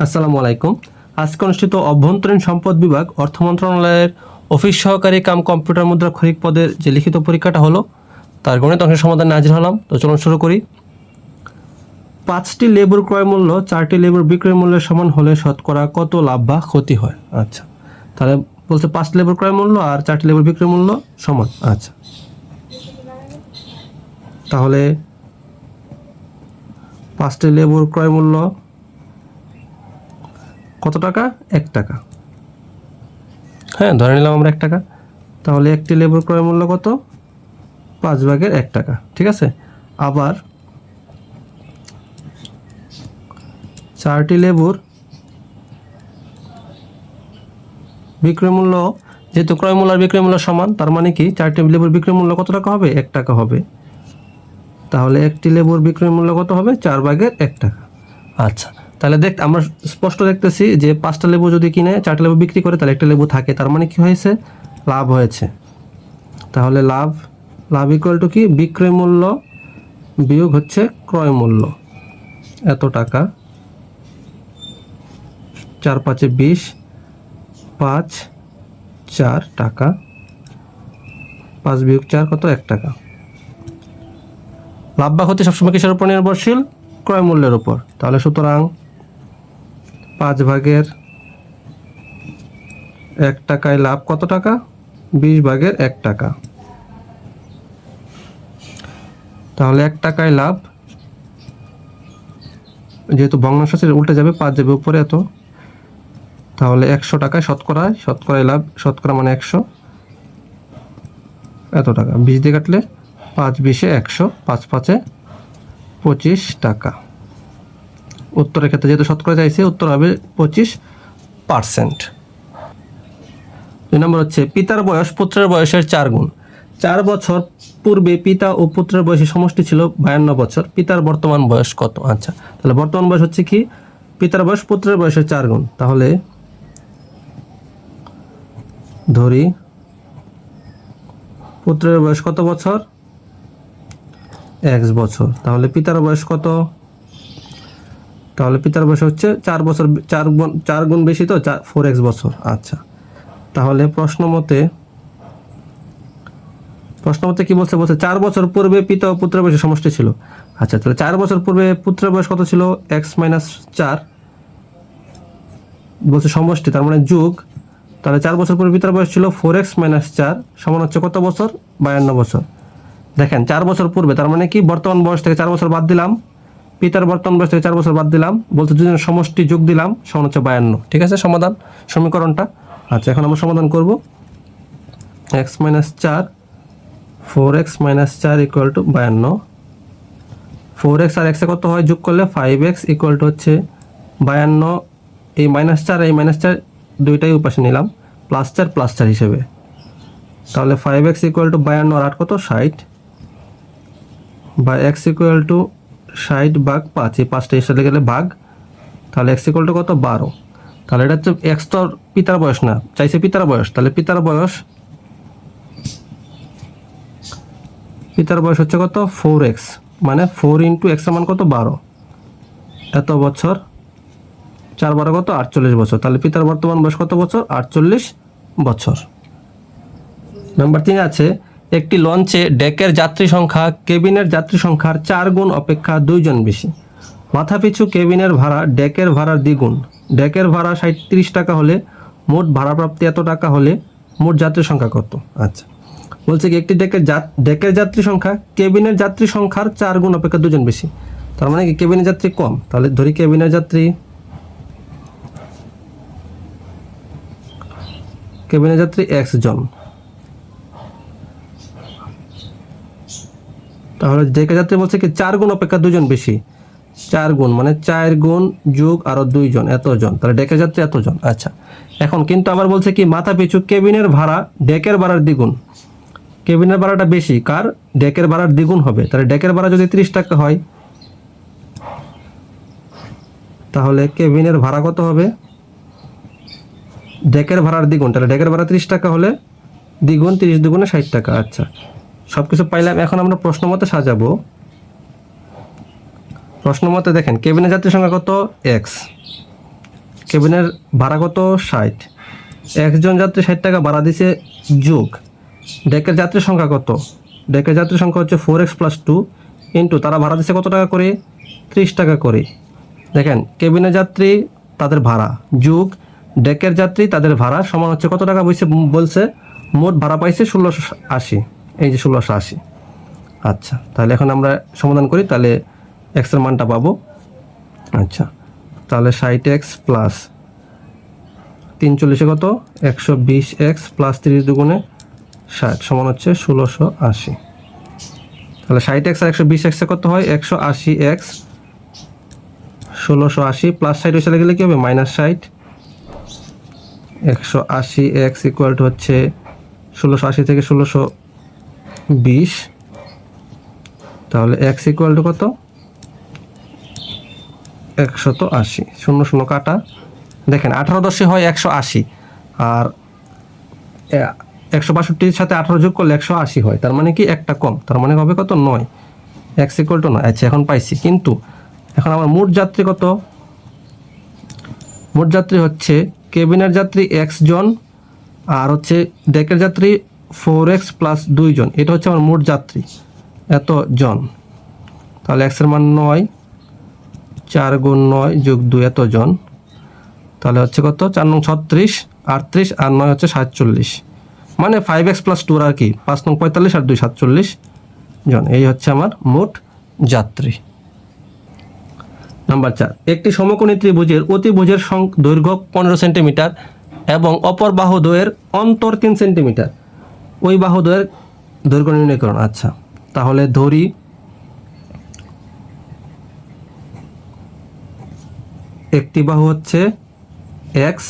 আসসালামু আলাইকুম। আজকে অনুষ্ঠিত অভ্যন্তরীণ সম্পদ বিভাগ অর্থ মন্ত্রণালয়ের অফিস সহকারী কাম কম্পিউটার মুদ্রা খরিক পদের যে লিখিত পরীক্ষাটা হলো, তার গণিত অংশের সমাধানে হাজির হলাম। তো চলুন শুরু করি। পাঁচটি লেবুর ক্রয় মূল্য, চারটি লেবুর বিক্রয় মূল্যের সমান হলে শতকরা কত লাভ বা ক্ষতি হয়? আচ্ছা তাহলে বলছে পাঁচটি লেবুর ক্রয় মূল্য আর চারটি লেবুর বিক্রয় মূল্য সমান। আচ্ছা তাহলে পাঁচটি লেবুর ক্রয় মূল্য কত টাকা? এক টাকা। হ্যাঁ ধরে নিলাম আমরা এক টাকা। তাহলে একটি লেবুর ক্রয় মূল্য কত? পাঁচ ভাগের এক টাকা, ঠিক আছে? আবার চারটি লেবুর বিক্রয় মূল্য, যেহেতু ক্রয় মূল্য আর বিক্রয় মূল্য সমান, তার মানে কি? চারটি লেবুর বিক্রয় মূল্য কত টাকা হবে? এক টাকা হবে। তাহলে একটি লেবুর বিক্রয় মূল্য কত হবে? চার ভাগের এক টাকা। আচ্ছা। তাহলে দেখ, আমরা স্পষ্ট দেখতেছি যে পাঁচটা লেবু যদি কিনে চারটা লেবু বিক্রি করে, তাহলে একটা লেবু থাকে। তার মানে কি হয়েছে? লাভ হয়েছে। তাহলে লাভ লাভ ইকুয়াল টু কি? বিক্রয় মূল্য বিয়োগ হচ্ছে ক্রয় মূল্য। এত টাকা। চার পাঁচে বিশ, পাঁচ, চার টাকা। পাঁচ বিয়োগ চার কত? এক টাকা। লাভ বা ক্ষতি সবসময় কিসের উপর নির্ভরশীল? ক্রয় মূল্যের উপর। তাহলে সুতরাং পাঁচ ভাগের এক টাকায় লাভ কত টাকা? বিশ ভাগের এক টাকা। তাহলে এক টাকায় লাভ, যেহেতু ভগ্নাংশ উল্টে যাবে, পাঁচ যাবে উপরে এত। তাহলে একশো টাকায় শতকরায় শতকরায় লাভ, শতকরা মানে একশো। এত টাকা। বিশ দিয়ে কাটলে পাঁচ বিশে একশো, পাঁচ পাঁচে পঁচিশ টাকা। উত্তরের ক্ষেত্রে যেহেতু শতকরা চাইছে, উত্তর হবে পঁচিশ পার্সেন্ট। দুই নম্বর হচ্ছে, পিতার বয়স পুত্রের বয়সের চার গুণ। চার বছর পূর্বে পিতা ও পুত্রের বয়সের সমষ্টি ছিল বায়ান্ন বছর। পিতার বর্তমান বয়স কত? আচ্ছা তাহলে বর্তমান বয়স হচ্ছে কি? পিতার বয়স পুত্রের বয়সের চার গুণ। তাহলে ধরি, পুত্রের বয়স কত বছর? এক্স বছর। তাহলে পিতার বয়স কত? তাহলে পিতার বয়স হচ্ছে চার বছর, চার গুণ চার গুণ বেশি তো, চার ফোর এক্স বছর। আচ্ছা। তাহলে প্রশ্ন মতে প্রশ্ন মতে কি বলছে? বলছে চার বছর পূর্বে পিতা ও পুত্রের বয়সের সমষ্টি ছিল। আচ্ছা তাহলে চার বছর পূর্বে পুত্রের বয়স কত ছিল? এক্স মাইনাস চার। বলছে সমষ্টি, তার মানে যুগ। তাহলে চার বছর পূর্বে পিতার বয়স ছিল ফোর এক্স মাইনাস চার, সমান হচ্ছে কত বছর? বায়ান্ন বছর। দেখেন, চার বছর পূর্বে, তার মানে কি? বর্তমান বয়স থেকে চার বছর বাদ দিলাম। পিতার বর্তমান বয়স থেকে চার বছর বাদ দিলাম। বলতে দুজনের সমষ্টি যোগ দিলাম, সমান হচ্ছে বায়ান্ন। ঠিক আছে, সমাধান, সমীকরণটা? আচ্ছা এখন আমরা সমাধান করব। এক্স মাইনাস চার ফোর এক্স মাইনাস চার ইকুয়াল টু বায়ান্ন। ফোর এক্স আর এক্সে কত হয়? যোগ করলে ফাইভ এক্স ইকুয়াল টু হচ্ছে বায়ান্ন। এই মাইনাস চার, এই মাইনাস চার দুইটাই উপাসে নিলাম প্লাস চার প্লাস চার হিসেবে। তাহলে ফাইভ এক্স ইকুয়াল টু বায়ান্ন আর আট কত? ষাট। বা এক্স ইকুয়াল টু ষাট ভাগ পাঁচ, এই পাঁচটা এর সাথে গেলে ভাগ, তাহলে এক্স ইকুয়াল টু কত? বারো। তাহলে এটা হচ্ছে এক্স তো পিতার বয়স না, চাইছে পিতার বয়স, তাহলে পিতার বয়স পিতার বয়স হচ্ছে কত? ফোর এক্স মানে ফোর ইন্টু এক্স মান কত? বারো। এত বছর, চার বারো কত? আটচল্লিশ বছর, তাহলে পিতার বর্তমান বয়স কত বছর? আটচল্লিশ বছর। নাম্বার তিন আছে একটি লঞ্চে ডেকের যাত্রী সংখ্যা কেবিনের যাত্রী সংখ্যার চার গুণ অপেক্ষা দুইজন বেশি। মাথাপিছু কেবিনের ভাড়া ডেকের ভাড়ার দ্বিগুণ। ডেকের ভাড়া সাঁত্রিশ টাকা হলে মোট ভাড়া প্রাপ্তি এত টাকা হলে মোট যাত্রী সংখ্যা কত? আচ্ছা। বলছে কি একটি ডেকের ডেকের যাত্রী সংখ্যা কেবিনের যাত্রী সংখ্যার চার গুণ অপেক্ষা দুজন বেশি। তার মানে কি কেবিনের যাত্রী কম? তাহলে ধরি কেবিনের যাত্রী কেবিনের যাত্রী এক্স জন। তাহলে ডেকে যাত্রী বলছে কি চার গুণ অপেক্ষা দুজন বেশি। চার গুণ মানে চার গুণ যোগ আরও দুইজন, এতজন। তাহলে ডেকে যাত্রী এতজন। আচ্ছা এখন কিন্তু আবার বলছে কি মাথা পিছু কেবিনের ভাড়া ডেকের ভাড়ার দ্বিগুণ। কেবিনের ভাড়াটা বেশি, কার? ডেকের ভাড়ার দ্বিগুণ হবে। তাহলে ডেকের ভাড়া যদি ত্রিশ টাকা হয়, তাহলে কেবিনের ভাড়া কত হবে? ডেকের ভাড়ার দ্বিগুণ। তাহলে ডেকের ভাড়া ত্রিশ টাকা হলে দ্বিগুণ, তিরিশ দ্বিগুণে ষাট টাকা। আচ্ছা সব কিছু পাইলাম, এখন আমরা প্রশ্ন মতে সাজাবো। প্রশ্ন মতে দেখেন, কেবিনের যাত্রী সংখ্যা কত? এক্স কেবিনের ভাড়া কত? ষাট। একজন যাত্রী ষাট টাকা ভাড়া দিছে, যোগ। ডেকের যাত্রীর সংখ্যা কত? ডেকের যাত্রীর সংখ্যা হচ্ছে four x plus two into তারা ভাড়া দিচ্ছে কত টাকা করে? ত্রিশ টাকা করে। দেখেন, কেবিনের যাত্রী তাদের ভাড়া, যুগ। ডেকের যাত্রী তাদের ভাড়া সমান হচ্ছে কত টাকা বলছে বলছে, মোট ভাড়া পাইছে ষোলোশো আশি। এই যে ষোলোশো আশি। আচ্ছা তাহলে এখন আমরা সমাধান করি, তাহলে এক্সের মানটা পাবো। আচ্ছা তাহলে ষাট এক্স প্লাস তিন চল্লিশে কত? একশো বিশ এক্স প্লাস তিরিশ দুগুণে ষাট সমান হচ্ছে ষোলোশো আশি। তাহলে ষাট এক্স আর একশো বিশ এক্সে কত হয়? একশো আশি এক্স ষোলোশো আশি প্লাস ষাট চলে গেলে কী হবে? মাইনাস ষাট। একশো আশি এক্স ইকুয়াল টু হচ্ছে ষোলোশো আশি থেকে ষোলোশো বিশ। তাহলে এক্স ইকুয়াল টু কত? একশত আশি। শূন্য শূন্য কাটা। দেখেন, আঠারো দশে হয় একশো আশি। আর একশো বাষট্টির সাথে আঠারো যোগ করলে একশো আশি হয়। তার মানে কি? একটা কম। তার মানে হবে কত? নয়। এক্স ইকুয়াল টু নয়। আচ্ছা এখন পাইছি। কিন্তু, এখন আমার মোট যাত্রী কত? মোট যাত্রী হচ্ছে কেবিনের যাত্রী এক্স জন, আর হচ্ছে ডেকের যাত্রী ফোর এক্স প্লাস দুইজন এটা হচ্ছে আমার মোট যাত্রী, এত জন। তাহলে এক্সের মান নয়, চার গুণ নয় যোগ দুই, এত জন। তাহলে হচ্ছে কত? চার নং ছত্রিশ, আটত্রিশ, আর নয় হচ্ছে সাতচল্লিশ। মানে ফাইভ এক্স প্লাস টুর আর কি? পাঁচ নং পঁয়তাল্লিশ আর দুই, সাতচল্লিশ জন। এই হচ্ছে আমার মোট যাত্রী। নাম্বার চার, একটি সমকোণী ত্রিভুজের অতিভুজের দৈর্ঘ্য পনেরো সেন্টিমিটার এবং অপর বাহুদ্বয়ের অন্তর তিন সেন্টিমিটার। ওই বাহুদ্বয়ের দৈর্ঘ্য নির্ণয় করুন। আচ্ছা তাহলে ধরি একটি বাহু হচ্ছে এক্স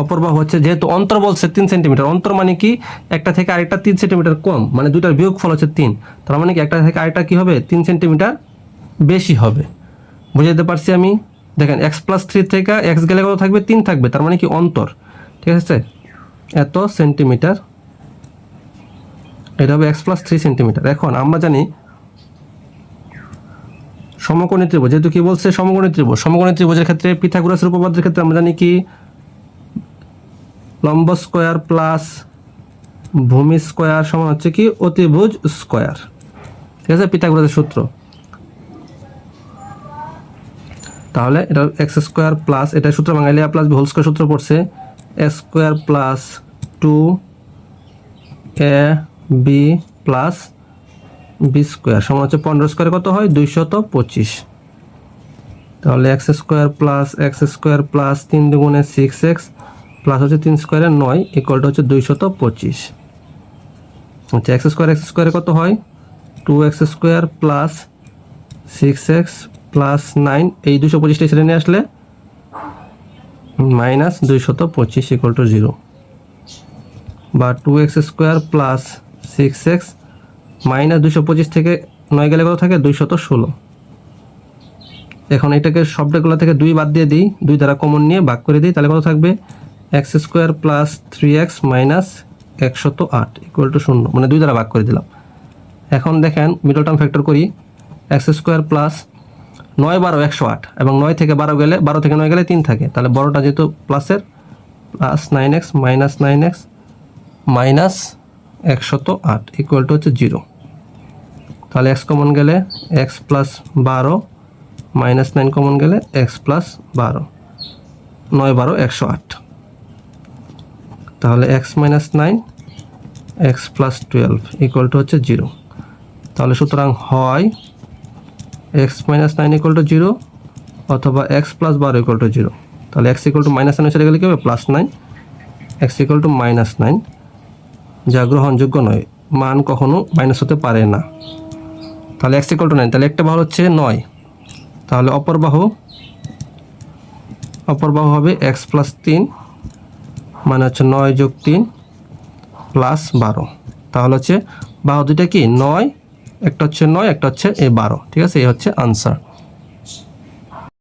অপর বাহু হচ্ছে যেহেতু অন্তর বলছে তিন সেন্টিমিটার, অন্তর মানে কি? একটা থেকে আরেকটা তিন সেন্টিমিটার কম মানে দুইটার বিয়োগ ফল হচ্ছে তিন। তার মানে কি একটা থেকে আরেকটা কি হবে? তিন সেন্টিমিটার বেশি হবে। বুঝাতে পারছি আমি? দেখেন এক্স প্লাস থ্রি থেকে এক্স গেলে কত থাকবে? তিন থাকবে, তার মানে কি অন্তর। ঠিক আছে? এত সেন্টিমিটার? এটা হবে এক্স প্লাস থ্রি সেন্টিমিটার এখন আমরা জানি সমকোণী ত্রিভুজ, যেহেতু কি বলছে? সমকোণী ত্রিভুজ। সমকোণী ত্রিভুজের ক্ষেত্রে পিথাগোরাসের উপপাদ্যের ক্ষেত্রে আমরা জানি কি? লম্ব স্কোয়ার প্লাস ভূমি স্কোয়ার সমান হচ্ছে কি? অতিভুজ স্কোয়ার ঠিক আছে? পিথাগোরাসের সূত্র। তাহলে এটা এক্স স্কোয়ার প্লাস এটা সূত্র বাঙালি প্লাস হোল স্কোয়ার সূত্র পড়ছে। Square plus two a b plus b square সমান হচ্ছে পনেরো স্কোয়ার কত হয়? দুইশত পঁচিশ। তাহলে x square plus x square plus তিন দুগুণে সিক্স এক্স প্লাস হচ্ছে তিন স্কোয়ারে নয় ইকুয়ালটা হচ্ছে দুইশত পঁচিশ। আচ্ছা এক্স স্কোয়ার এক্স স্কোয়ারে কত হয়? Two x square plus six x plus nine, এই দুশো পঁচিশটা ছেড়ে নিয়ে আসলে মাইনাস দুইশত পঁচিশ ইকুয়াল টু জিরো বা two x square plus six x minus দুশো পঁচিশ থেকে নয় গেলে কত থাকে? দুইশত ষোলো। এখন এটাকে শব্দগুলো থেকে দুই বাদ দিয়ে দিই, দুই দ্বারা কমন নিয়ে ভাগ করে দিই, তাহলে কত থাকবে? X square plus three x minus একশত আট ইকুয়াল টু শূন্য। মানে দুই দ্বারা ভাগ করে দিলাম। এখন দেখেন মিডল টার্ম ফ্যাক্টর করি। এক্স স্কোয়ার প্লাস নয় বারো একশো আট এবং নয় থেকে বারো গেলে, বারো থেকে নয় গেলে তিন থাকে। তাহলে বড়টা যেহেতু প্লাসের plus nine x minus nine x minus একশত আট ইকুয়াল টু হচ্ছে জিরো তাহলে এক্স কমন গেলে এক্স প্লাস বারো মাইনাস নাইন কমন গেলে এক্স প্লাস বারো। নয় বারো একশো আট। তাহলে x minus nine x plus twelve equal to হচ্ছে জিরো তাহলে সুতরাং হয় x minus nine equal to zero অথবা এক্স প্লাস বারো ইকুয়াল টু জিরো তাহলে x equal to minus nine চলে গেলে কী হবে? Plus nine x equal to minus nine যা গ্রহণযোগ্য নয়। মান কখনো মাইনাস হতে পারে না। তাহলে এক্স ইকুয়াল টু নাইন তাহলে একটা বাহু হচ্ছে নয়। তাহলে অপর বাহু অপর বাহু হবে এক্স প্লাস তিন মানে হচ্ছে নয় যোগ তিন প্লাস বারো। তাহলে হচ্ছে বাহু দুইটা কি? নয় একটা হচ্ছে নয় একটা হচ্ছে এ বারো ঠিক আছে? এই হচ্ছে আনসার